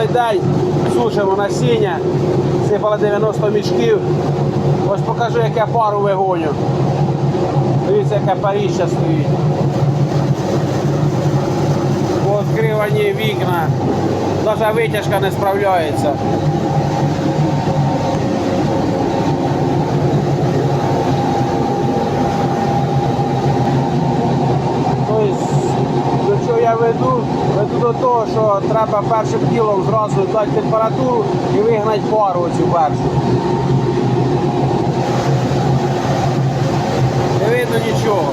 добрий день. Сушимо насіння. Сипали 90 мішків. Ось покажу, як я пару вигоню. Дивіться, яке паріща стоїть. Пооткривані вікна. Навіть витяжка не справляється. Тобто, до чого я веду? Веду до того, що треба першим ділом зразу дати температуру і вигнати пару цю першу. Не видно нічого.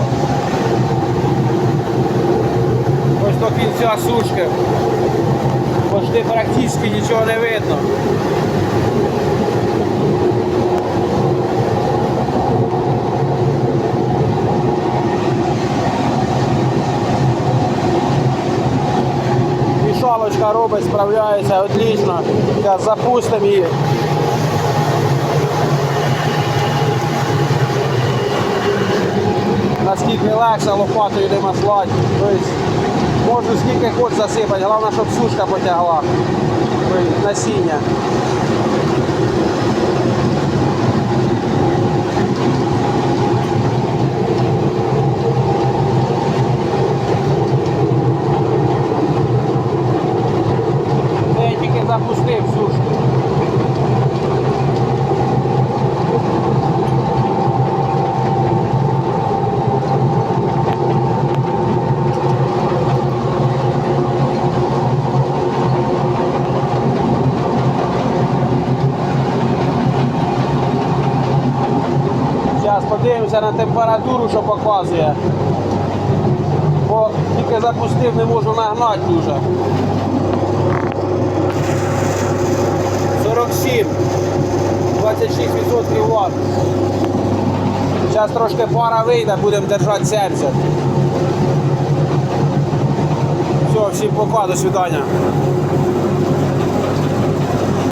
Ось до кінця сушки. Почти практично нічого не видно. Мішалочка робить, справляється отлично. Запустимо її. Наскільки легше лопатою йдемо слати. Тобто можу скільки хоч засипати, головне, щоб сушка потягла Тобто насіння. Запустив сушку. Зараз подивимося на температуру, що показує. Бо тільки запустив, не можу нагнати дуже. 47, 26% ват. Зараз трошки пара вийде, будемо держати 70. Все, всім пока, до свидання.